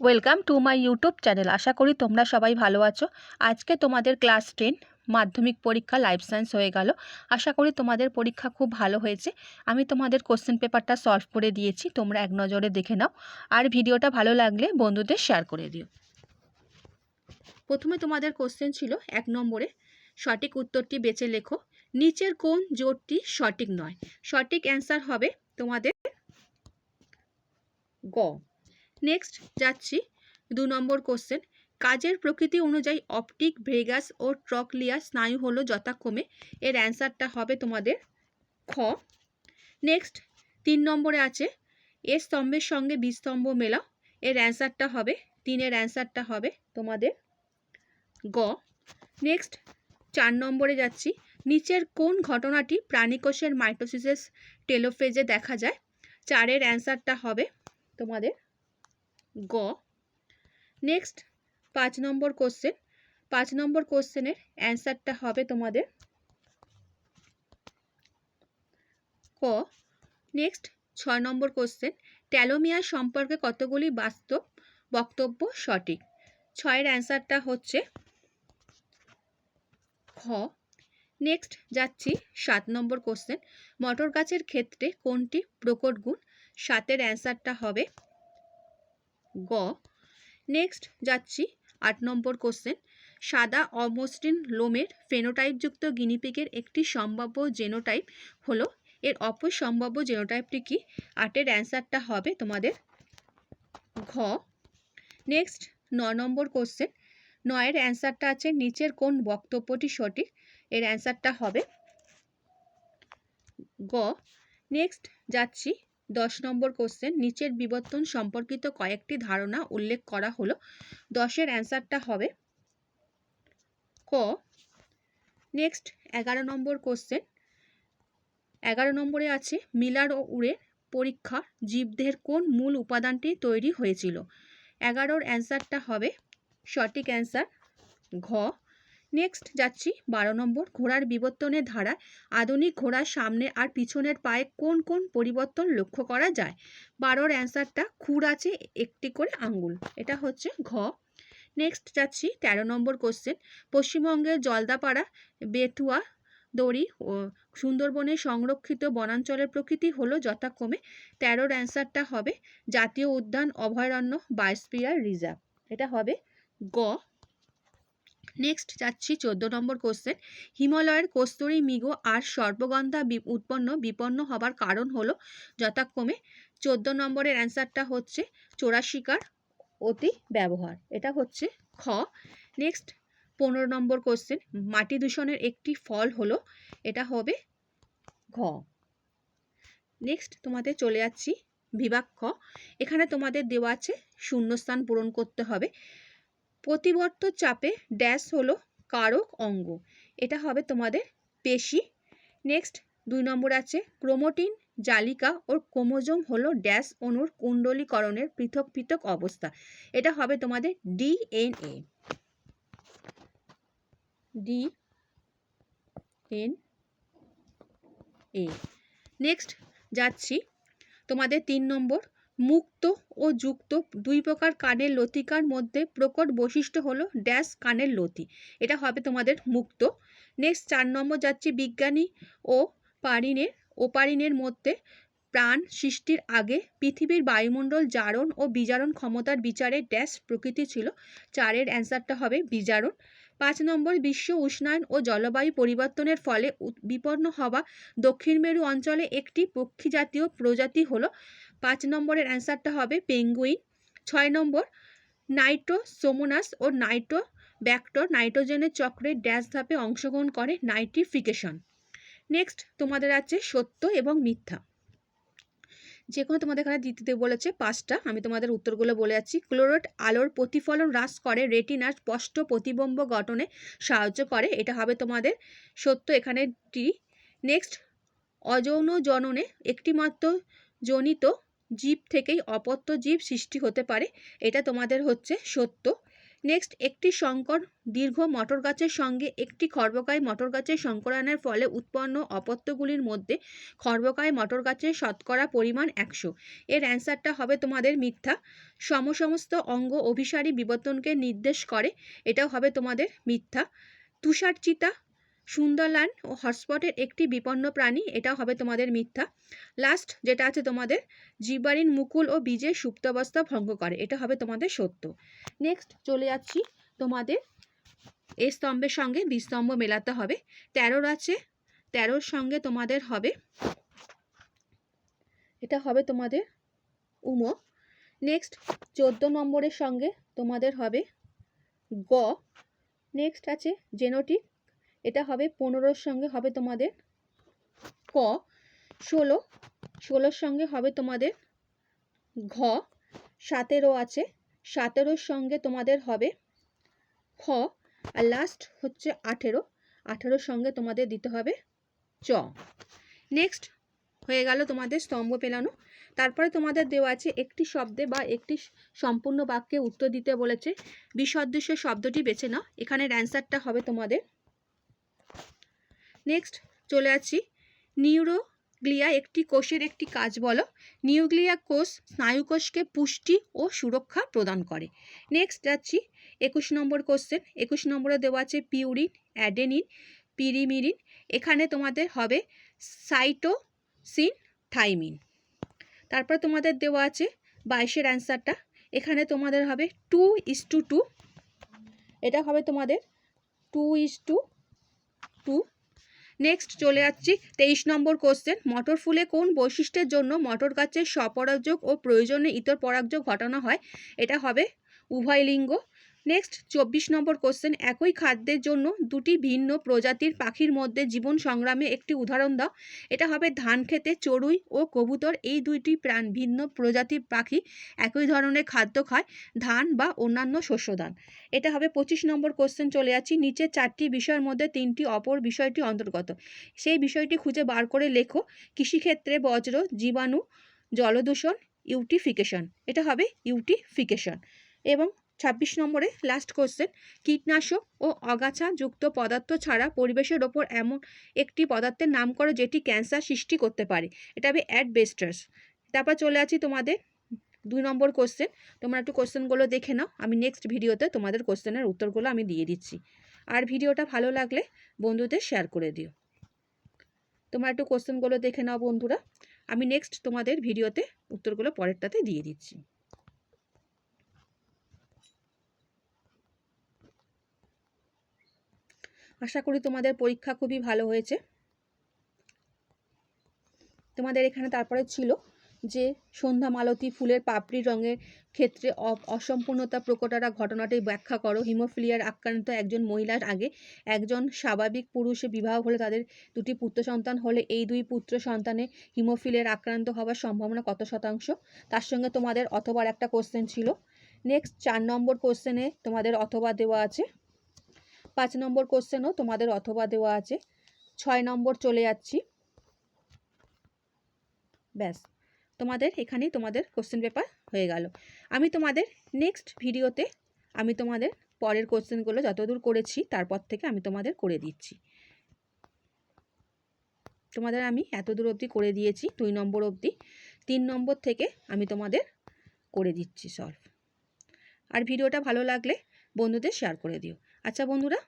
Welcome to my YouTube channel আশা করি তোমরা সবাই ভালো আছো। আজকে তোমাদের ক্লাস টেন মাধ্যমিক পরীক্ষা লাইফ সায়েন্স হয়ে গেল। আশা করি তোমাদের পরীক্ষা খুব ভালো হয়েছে। আমি তোমাদের কোশ্চেন পেপারটা সলভ করে দিয়েছি। তোমরা এক নজরে দেখে নাও। আর ভিডিওটা ভালো লাগলে বন্ধুদের শেয়ার করে দিও। প্রথমে তোমাদের কোশ্চেন ছিল এক নম্বরে, সঠিক উত্তরটি বেছে লেখো। নিচের কোন জোটটি সঠিক নয়? সঠিক অ্যান্সার হবে তোমাদের গ। নেক্সট যাচ্ছি দু নম্বর কোশ্চেন কাজের প্রকৃতি অনুযায়ী অপটিক, ভেগাস ও ট্রকলিয়া স্নায়ু হলো যথাক্রমে। এর অ্যান্সারটা হবে তোমাদের খ। নেক্সট তিন নম্বরে আছে, এ স্তম্ভের সঙ্গে বি স্তম্ভ মেলাও। এর অ্যান্সারটা হবে, তিনের অ্যান্সারটা হবে তোমাদের গ। নেক্সট চার নম্বরে যাচ্ছি, নিচের কোন ঘটনাটি প্রাণীকোষের মাইটোসিসেস টেলোফেজে দেখা যায়? চারের অ্যান্সারটা হবে তোমাদের গ। নেক্সট পাঁচ নম্বর কোশ্চেন পাঁচ নম্বর কোশ্চেনের অ্যান্সারটা হবে তোমাদের ক। নেক্সট ছয় নম্বর কোশ্চেন ট্যালোমিয়ার সম্পর্কে কতগুলি বাস্তব বক্তব্য সঠিক? ছয়ের অ্যান্সারটা হচ্ছে খ নেক্সট যাচ্ছি সাত নম্বর কোশ্চেন মটর গাছের ক্ষেত্রে কোনটি প্রকট গুণ? সাতের অ্যান্সারটা হবে গ। নেক্সট যাচ্ছি আট নম্বর কোশ্চেন সাদা অমসৃণ লোমের ফেনোটাইপযুক্ত গিনিপিগের একটি সম্ভাব্য জেনোটাইপ হলো, এর অপর সম্ভাব্য জেনোটাইপটি কি? আটের অ্যান্সারটা হবে তোমাদের ঘ। নেক্সট ন নম্বর কোশ্চেন নয়ের অ্যান্সারটা আছে নিচের কোন বক্তব্যটি সঠিক? এর অ্যান্সারটা হবে গ। নেক্সট যাচ্ছি দশ নম্বর কোশ্চেন নিচের বিবর্তন সম্পর্কিত কয়েকটি ধারণা উল্লেখ করা হলো। দশের অ্যান্সারটা হবে ক। নেক্সট এগারো নম্বর কোশ্চেন এগারো নম্বরে আছে, মিলার ও উড়ের পরীক্ষা জীবদের কোন মূল উপাদানটি তৈরি হয়েছিল? এগারোর অ্যান্সারটা হবে সঠিক অ্যান্সার ঘ। নেক্সট যাচ্ছি বারো নম্বর, ঘোড়ার বিবর্তনের ধারা আধুনিক ঘোড়ার সামনে আর পিছনের পায়ে কোন কোন পরিবর্তন লক্ষ্য করা যায়? বারোর অ্যান্সারটা খুর আছে, একটি করে আঙ্গুল। এটা হচ্ছে ঘ। নেক্সট যাচ্ছি তেরো নম্বর কোশ্চেন পশ্চিমবঙ্গের জলদাপাড়া, বেতুয়া, দড়ি ও সুন্দরবনের সংরক্ষিত বনাঞ্চলের প্রকৃতি হলো যথাক্রমে তেরোর অ্যান্সারটা হবে জাতীয় উদ্যান অভয়ারণ্য বায়োস্পিয়ার রিজার্ভ। এটা হবে গ। নেক্সট যাচ্ছি চোদ্দ নম্বর কোশ্চেন হিমালয়ের কস্তুরী মৃগ আর সর্বগন্ধা উৎপন্ন, বিপন্ন হবার কারণ হলো যথাক্রমে চোদ্দ নম্বরের অ্যান্সারটা হচ্ছে চোরা শিকার অতি ব্যবহার। এটা হচ্ছে খ। নেক্সট পনেরো নম্বর কোশ্চেন মাটি দূষণের একটি ফল হলো, এটা হবে ঘ। নেক্সট তোমাদের চলে যাচ্ছি বিভাগ খ। এখানে তোমাদের দেওয়া আছে শূন্যস্থান পূরণ করতে হবে। প্রতিবর্ত চাপে ড্যাশ হলো কারক অঙ্গ। এটা হবে তোমাদের পেশি। নেক্সট দুই নম্বর আছে ক্রোমোটিন জালিকা ও ক্রোমোজোম হলো ড্যাশ অণুর কুণ্ডলীকরণের পৃথক পৃথক অবস্থা। এটা হবে তোমাদের DNA. D N A next যাচ্ছি তোমাদের তিন নম্বর মুক্ত ও যুক্ত দুই প্রকার কানের লতিকার মধ্যে প্রকট বৈশিষ্ট্য হলো ড্যাশ কানের লতি। এটা হবে তোমাদের মুক্ত। নেক্সট চার নম্বর যাচ্ছি বিজ্ঞানী ও পারিনের, ওপারিনের মধ্যে প্রাণ সৃষ্টির আগে পৃথিবীর বায়ুমণ্ডল জারণ ও বিজারণ ক্ষমতার বিচারে ড্যাশ প্রকৃতি ছিল। চারের অ্যান্সারটা হবে বিজারণ। পাঁচ নম্বর বিশ্ব উষ্ণায়ন ও জলবায়ু পরিবর্তনের ফলে বিপন্ন হওয়া দক্ষিণ মেরু অঞ্চলে একটি পক্ষী জাতীয় প্রজাতি হলো পাঁচ নম্বরের অ্যান্সারটা হবে পেঙ্গুইন, ছয় নম্বর নাইট্রোসোমোনাস ও নাইট্রো ব্যাক্টর নাইট্রোজেনের চক্রে ড্যাশ ধাপে অংশগ্রহণ করে নাইট্রিফিকেশন। নেক্সট তোমাদের আছে সত্য এবং মিথ্যা। যে কোনো তোমাদের এখানে দিতে বলেছে পাঁচটা, আমি তোমাদের উত্তরগুলো বলে যাচ্ছি। ক্লোরোট আলোর প্রতিফলন হ্রাস করে, রেটিনার স্পষ্ট প্রতিবম্ব গঠনে সাহায্য করে, এটা হবে তোমাদের সত্য এখানে টি নেক্সট অযৌন জননে একটিমাত্র জনিত জীব থেকেই অপত্য জীব সৃষ্টি হতে পারে, এটা তোমাদের হচ্ছে সত্য। নেক্সট একটি সংকর দীর্ঘ মটর গাছের সঙ্গে একটি খর্বকায় মটর গাছের সংকরায়নের ফলে উৎপন্ন অপত্যগুলির মধ্যে খর্বকায় মটর গাছের শতকরা পরিমাণ একশো। এর অ্যান্সারটা হবে তোমাদের মিথ্যা। সমসমস্ত অঙ্গ অভিসারী বিবর্তনকে নির্দেশ করে, এটাও হবে তোমাদের মিথ্যা। তুষার চিতা সুন্দরল্যান্ড ও হটস্পটের একটি বিপন্ন প্রাণী, এটাও হবে তোমাদের মিথ্যা। লাস্ট যেটা আছে তোমাদের জীবাণীর মুকুল ও বীজের সুপ্তাবস্থা ভঙ্গ করে, এটা হবে তোমাদের সত্য। নেক্সট চলে যাচ্ছি তোমাদের এ স্তম্ভের সঙ্গে বি স্তম্ভ মেলাতে হবে। তেরোর আছে, তেরোর সঙ্গে তোমাদের হবে, এটা হবে তোমাদের উমো। নেক্সট চোদ্দ নম্বরের সঙ্গে তোমাদের হবে গ। নেক্সট আছে, জেনোটিক এটা হবে পনেরোর সঙ্গে হবে তোমাদের ক, ষোলো, ষোলোর সঙ্গে হবে তোমাদের ঘ সতেরো আছে, সতেরোর সঙ্গে তোমাদের হবে খ, আর লাস্ট হচ্ছে আঠেরো, আঠেরোর সঙ্গে তোমাদের দিতে হবে চ। নেক্সট হয়ে গেল তোমাদের স্তম্ভ পেলানো। তারপরে তোমাদের দেওয়া আছে একটি শব্দে বা একটি সম্পূর্ণ বাক্যে উত্তর দিতে বলেছে। বিসদৃশ্য শব্দটি বেছে নাও। এখানের অ্যান্সারটা হবে তোমাদের নেক্সট চলে আসছি। নিউরোগ্লিয়া একটি কোষের একটি কাজ বলো। নিউগ্লিয়া কোষ স্নায়ুকোষকে পুষ্টি ও সুরক্ষা প্রদান করে। নেক্সট যাচ্ছি একুশ নম্বর কোশ্চেন একুশ নম্বরে দেওয়া আছে পিউরিন অ্যাডেনিন পিরিমিরিন এখানে তোমাদের হবে সাইটোসিন থাইমিন তারপর তোমাদের দেওয়া আছে বাইশের অ্যান্সারটা এখানে তোমাদের হবে টু ইস টু টু এটা হবে তোমাদের two is two two next চলে যাচ্ছি তেইশ নম্বর কোশ্চেন মটর ফুলে কোন বৈশিষ্ট্যের জন্য মটর গাছের স্বপরাগযোগ ও প্রয়োজনে ইতর পরাগযোগ ঘটানো হয়? এটা হবে উভয় লিঙ্গ নেক্সট চব্বিশ নম্বর কোশ্চেন একই খাদ্যের জন্য দুটি ভিন্ন প্রজাতির পাখির মধ্যে জীবন সংগ্রামে একটি উদাহরণ দাও। এটা হবে ধান খেতে চড়ুই ও কবুতর। এই দুইটি প্রাণ ভিন্ন প্রজাতির পাখি একই ধরনের খাদ্য খায়, ধান বা অন্যান্য শস্যদান এটা হবে পঁচিশ নম্বর কোশ্চেন চলে যাচ্ছি। নিচের চারটি বিষয়ের মধ্যে তিনটি অপর বিষয়টি অন্তর্গত। সেই বিষয়টি খুঁজে বার করে লেখো। কৃষিক্ষেত্রে বজ্র, জীবাণু, জলদূষণ, ইউটিফিকেশন। এটা হবে ইউটিফিকেশন। এবং ছাব্বিশ নম্বরে লাস্ট কোশ্চেন কীটনাশক ও অগাছা যুক্ত পদার্থ ছাড়া পরিবেশের ওপর এমন একটি পদার্থের নাম করো যেটি ক্যান্সার সৃষ্টি করতে পারে। এটা হবে অ্যাডবেস্টার্স তারপর চলে আছি তোমাদের দুই নম্বর কোশ্চেন তোমরা একটু কোশ্চেনগুলো দেখে নাও। আমি নেক্সট ভিডিওতে তোমাদের কোশ্চেনের উত্তরগুলো আমি দিয়ে দিচ্ছি। আর ভিডিওটা ভালো লাগলে বন্ধুদের শেয়ার করে দিও। তোমরা একটু কোশ্চেনগুলো দেখে নাও বন্ধুরা। আমি নেক্সট তোমাদের ভিডিওতে উত্তরগুলো পরেরটাতে দিয়ে দিচ্ছি। আশা করি তোমাদের পরীক্ষা খুবই ভালো হয়েছে। তোমাদের এখানে তারপরে ছিল যে সন্ধ্যা মালতী ফুলের পাপড়ি রঙের ক্ষেত্রে অসম্পূর্ণতা প্রকটারা ঘটনাটি ব্যাখ্যা করো। হিমোফিলিয়ার আক্রান্ত একজন মহিলার আগে একজন স্বাভাবিক পুরুষে বিবাহ হলে তাদের দুটি পুত্র সন্তান হলে এই দুই পুত্র সন্তানে হিমোফিলিয়ার আক্রান্ত হওয়ার সম্ভাবনা কত শতাংশ? তার সঙ্গে তোমাদের অথবার একটা কোশ্চেন ছিল। নেক্সট চার নম্বর কোশ্চেনে তোমাদের অথবা দেওয়া আছে। পাঁচ নম্বর কোশ্চেনও তোমাদের অথবা দেওয়া আছে। ছয় নম্বর চলে যাচ্ছি। ব্যাস, তোমাদের এখানেই তোমাদের কোশ্চেন পেপার হয়ে গেল। আমি তোমাদের নেক্সট ভিডিওতে আমি তোমাদের পরের কোশ্চেনগুলো যতদূর করেছি, তারপর থেকে আমি তোমাদের করে দিচ্ছি। তোমাদের আমি এত দূর অবধি করে দিয়েছি, দুই নম্বর অবধি। তিন নম্বর থেকে আমি তোমাদের করে দিচ্ছি সলভ আর ভিডিওটা ভালো লাগলে বন্ধুদের শেয়ার করে দিও। আচ্ছা বন্ধুরা